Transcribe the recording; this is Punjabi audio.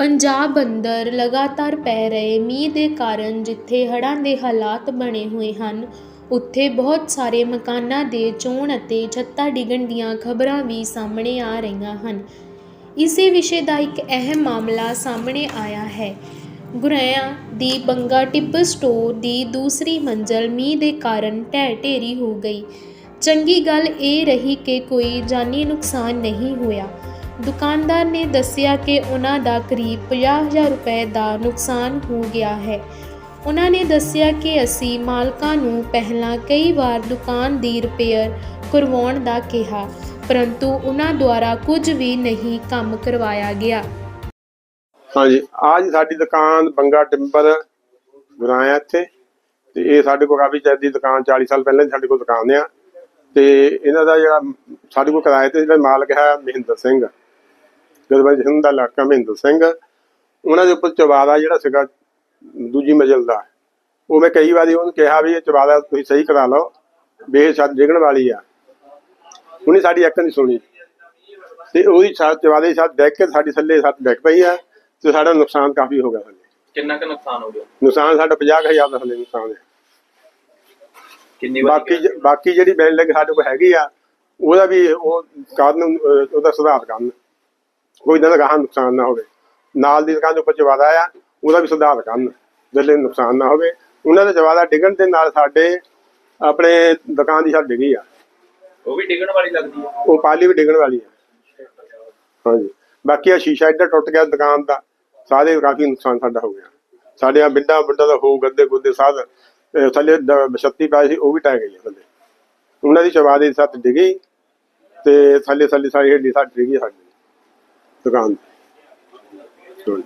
ਪੰਜਾਬ ਅੰਦਰ ਲਗਾਤਾਰ ਪੈ ਰਹੇ ਮੀਂਹ ਦੇ ਕਾਰਨ ਜਿੱਥੇ ਹੜ੍ਹਾਂ ਦੇ ਹਾਲਾਤ ਬਣੇ ਹੋਏ ਹਨ, ਉੱਥੇ ਬਹੁਤ ਸਾਰੇ ਮਕਾਨਾਂ ਦੇ ਚੋਣ ਅਤੇ ਛੱਤਾਂ ਡਿੱਗਣ ਦੀਆਂ ਖਬਰਾਂ ਵੀ ਸਾਹਮਣੇ ਆ ਰਹੀਆਂ ਹਨ। ਇਸੇ ਵਿਸ਼ੇ ਦਾ ਇੱਕ ਅਹਿਮ ਮਾਮਲਾ ਸਾਹਮਣੇ ਆਇਆ ਹੈ। ਗੁਰੇਆਂ ਦੀ ਬੰਗਾ ਟਿੱਬਰ ਸਟੋਰ ਦੀ ਦੂਸਰੀ ਮੰਜ਼ਲ ਮੀਂਹ ਦੇ ਕਾਰਨ ਢਹਿ ਢੇਰੀ ਹੋ ਗਈ। ਚੰਗੀ ਗੱਲ ਇਹ ਰਹੀ ਕਿ ਕੋਈ ਜਾਨੀ ਨੁਕਸਾਨ ਨਹੀਂ ਹੋਇਆ। ਦੁਕਾਨਦਾਰ ਨੇ ਦੱਸਿਆ ਕਿ ਉਹਨਾਂ ਦਾ ਕਰੀਬ 50000 ਰੁਪਏ ਦਾ ਨੁਕਸਾਨ ਹੋ ਗਿਆ ਹੈ। ਉਹਨਾਂ ਨੇ ਦੱਸਿਆ ਕਿ ਅਸੀਂ ਮਾਲਕਾਂ ਨੂੰ ਪਹਿਲਾਂ ਕਈ ਵਾਰ ਦੁਕਾਨ ਦੀ ਰਿਪੇਅਰ ਕਰਵਾਉਣ ਦਾ ਕਿਹਾ, ਪਰੰਤੂ ਉਹਨਾਂ ਦੁਆਰਾ ਕੁਝ ਵੀ ਨਹੀਂ ਕੰਮ ਕਰਵਾਇਆ ਗਿਆ। ਹਾਂਜੀ, ਆਹ ਸਾਡੀ ਦੁਕਾਨ ਬੰਗਾ ਟਿੰਬਰ ਗੁਰਾਇਆ ਇੱਥੇ। ਤੇ ਇਹ ਸਾਡੇ ਕੋਲ ਕਾਫੀ ਚਿਰ ਦੀ ਦੁਕਾਨ 40 ਸਾਲ ਪਹਿਲਾਂ ਦੀ ਸਾਡੇ ਕੋਲ ਦੁਕਾਨ ਆ। ਤੇ ਇਹਨਾਂ ਦਾ ਜਿਹੜਾ, ਸਾਡੇ ਕੋਲ ਕਿਰਾਏ ਤੇ ਜਿਹੜਾ ਮਾਲਕ ਹੈ ਮਹਿੰਦਰ ਸਿੰਘ। ਗਰਬੰਜ ਸਿੰਘ ਦਾ ਲੜਕਾ ਮਹਿੰਦਰ ਸਿੰਘ ਉਹਨਾਂ ਦੇ ਉੱਪਰ ਚਵਾਦਾ ਜਿਹੜਾ ਸੀਗਾ ਦੂਜੀ ਮੰਜ਼ਿਲ ਦਾ। ਉਹ ਮੈਂ ਕਈ ਵਾਰੀ ਉਹਨੂੰ ਕਿਹਾ ਵੀ ਇਹ ਚਵਾਦਾ ਤੁਸੀਂ ਸਹੀ ਕਰਾ ਲਓ ਛੱਤ ਡਿੱਗਣ ਵਾਲੀ ਆ। ਉਹਨੇ ਸਾਡੀ ਇੱਕ ਨਹੀਂ ਸੁਣੀ। ਤੇ ਉਹਦੀ ਛੱਤ ਚਵਾਦੇ ਛੱਤ ਡਿੱਗ ਕੇ ਸਾਡੀ ਥੱਲੇ ਛੱਤ ਡਿੱਗ ਪਈ ਆ ਤੇ ਸਾਡਾ ਨੁਕਸਾਨ ਕਾਫੀ ਹੋ ਗਿਆ ਕਿੰਨਾ ਕੁ ਨੁਕਸਾਨ ਹੋ ਗਿਆ? ਨੁਕਸਾਨ ਸਾਡਾ 50000 ਦਾ ਥੱਲੇ ਨੁਕਸਾਨ ਹੈ ਕਿੰਨੀ ਬਾਕੀ ਬਾਕੀ ਜਿਹੜੀ ਬਿਲਡਿੰਗ ਸਾਡੇ ਕੋਲ ਹੈਗੀ ਆ ਉਹਦਾ ਵੀ ਉਹ ਕਾਰਨ ਉਹਦਾ ਸੁਧਾਰ ਕਰਨ। ਕੋਈ ਇਦਾਂ ਦਾ ਗਾਹਾਂ ਨੁਕਸਾਨ ਨਾ ਹੋਵੇ। ਨਾਲ ਦੀ ਦੁਕਾਨ ਦੇ ਉੱਪਰ ਚਵਾਦਾ ਆ ਉਹਦਾ ਵੀ ਸੁਧਾਰ ਕਰਨ ਜਿਹੜੇ ਨੁਕਸਾਨ ਨਾ ਹੋਵੇ। ਉਹਨਾਂ ਦਾ ਚਵਾਦਾ ਡਿੱਗਣ ਦੇ ਨਾਲ ਸਾਡੇ ਆਪਣੇ ਦੁਕਾਨ ਦੀ ਛੱਤ ਡਿੱਗੀ ਆ। ਉਹ ਵੀ ਡਿੱਗਣ ਵਾਲੀ ਲੱਗਦੀ ਹੈ ਉਹ ਪਾਲੀ ਵੀ ਡਿੱਗਣ ਵਾਲੀ ਆ। ਹਾਂਜੀ। ਬਾਕੀ ਆ ਸ਼ੀਸ਼ਾ ਇੱਧਰ ਟੁੱਟ ਗਿਆ ਦੁਕਾਨ ਦਾ ਸਾਰੇ ਕਾਫੀ ਨੁਕਸਾਨ ਸਾਡਾ ਹੋ ਗਿਆ। ਸਾਡੇ ਆ ਬਿੰਡਾ ਬਿੰਡਾ ਦਾ ਹੋ ਗੱਦੇ ਗੁੱਦੇ ਸਾਧ ਥੱਲੇ ਛੱਤੀ ਪਾਈ ਸੀ ਉਹ ਵੀ ਟਹਿ ਗਈ ਆ ਥੱਲੇ। ਉਹਨਾਂ ਦੀ ਚਵਾਦੇ ਦੀ ਛੱਤ ਡਿੱਗੀ ਤੇ ਥੱਲੇ ਥੱਲੇ ਸਾਰੀ ਹੱਡੀ ਸਾਡੀ ਡਿੱਗੀ ਸਾਡੀ। ਦੁਕਾਨ ਦੀ